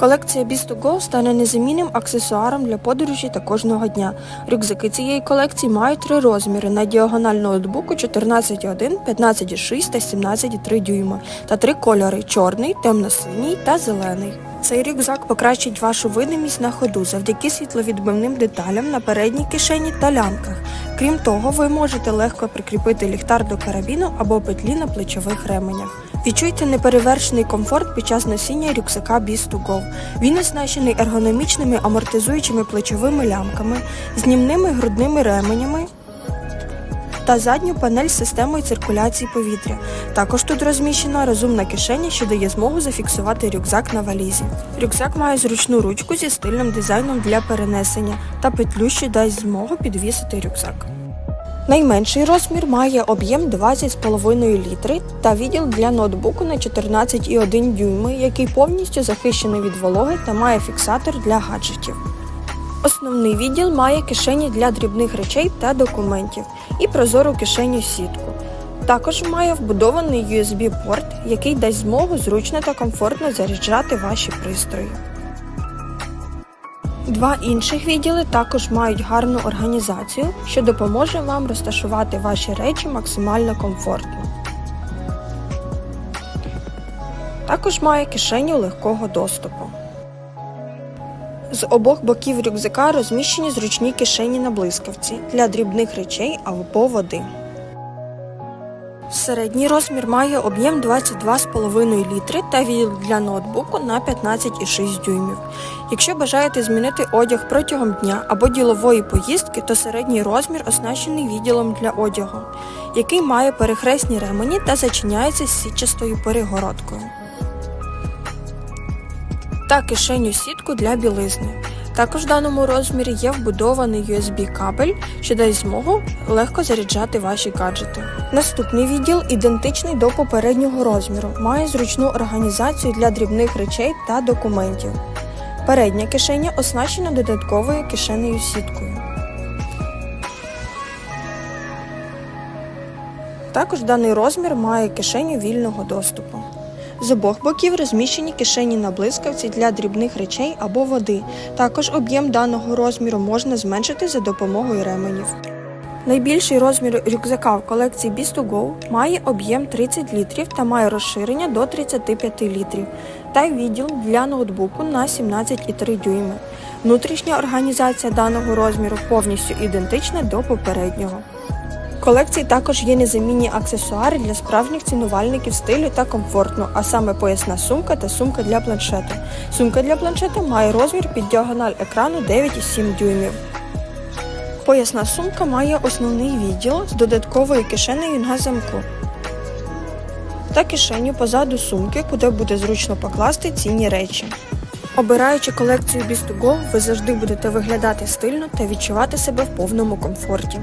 Колекція Beast2Go стане незамінним аксесуаром для подорожі та кожного дня. Рюкзаки цієї колекції мають три розміри на діагональ ноутбуку 14,1, 15,6 та 17,3 дюйма та три кольори чорний, темно-синій та зелений. Цей рюкзак покращить вашу видимість на ходу завдяки світловідбивним деталям на передній кишені та лямках. Крім того, ви можете легко прикріпити ліхтар до карабіну або петлі на плечових ременях. Відчуйте неперевершений комфорт під час носіння рюкзака Beast2Go. Він оснащений ергономічними амортизуючими плечовими лямками, знімними грудними ременями та задню панель з системою циркуляції повітря. Також тут розміщена розумна кишеня, що дає змогу зафіксувати рюкзак на валізі. Рюкзак має зручну ручку зі стильним дизайном для перенесення та петлю, що дасть змогу підвісити рюкзак. Найменший розмір має об'єм 20,5 літри та відділ для ноутбуку на 14,1 дюйми, який повністю захищений від вологи та має фіксатор для гаджетів. Основний відділ має кишені для дрібних речей та документів і прозору кишеню сітку. Також має вбудований USB-порт, який дасть змогу зручно та комфортно заряджати ваші пристрої. Два інших відділи також мають гарну організацію, що допоможе вам розташувати ваші речі максимально комфортно. Також має кишеню легкого доступу. З обох боків рюкзака розміщені зручні кишені на блискавці для дрібних речей або води. Середній розмір має об'єм 22,5 літри та відділ для ноутбуку на 15,6 дюймів. Якщо бажаєте змінити одяг протягом дня або ділової поїздки, то середній розмір оснащений відділом для одягу, який має перехресні ремені та зачиняється з сітчастою перегородкою. Та кишеню сітку для білизни. Також в даному розмірі є вбудований USB-кабель, що дасть змогу легко заряджати ваші гаджети. Наступний відділ ідентичний до попереднього розміру, має зручну організацію для дрібних речей та документів. Передня кишеня оснащена додатковою кишенею сіткою. Також даний розмір має кишеню вільного доступу. З обох боків розміщені кишені на блискавці для дрібних речей або води. Також об'єм даного розміру можна зменшити за допомогою ременів. Найбільший розмір рюкзака в колекції Beast2Go має об'єм 30 літрів та має розширення до 35 літрів та відділ для ноутбуку на 17,3 дюйми. Внутрішня організація даного розміру повністю ідентична до попереднього. Колекції також є незамінні аксесуари для справжніх цінувальників стилю та комфортну, а саме поясна сумка та сумка для планшету. Сумка для планшета має розмір під діагональ екрану 9,7 дюймів. Поясна сумка має основний відділ з додатковою кишенею на замку та кишеню позаду сумки, куди буде зручно покласти цінні речі. Обираючи колекцію Beast2Go, ви завжди будете виглядати стильно та відчувати себе в повному комфорті.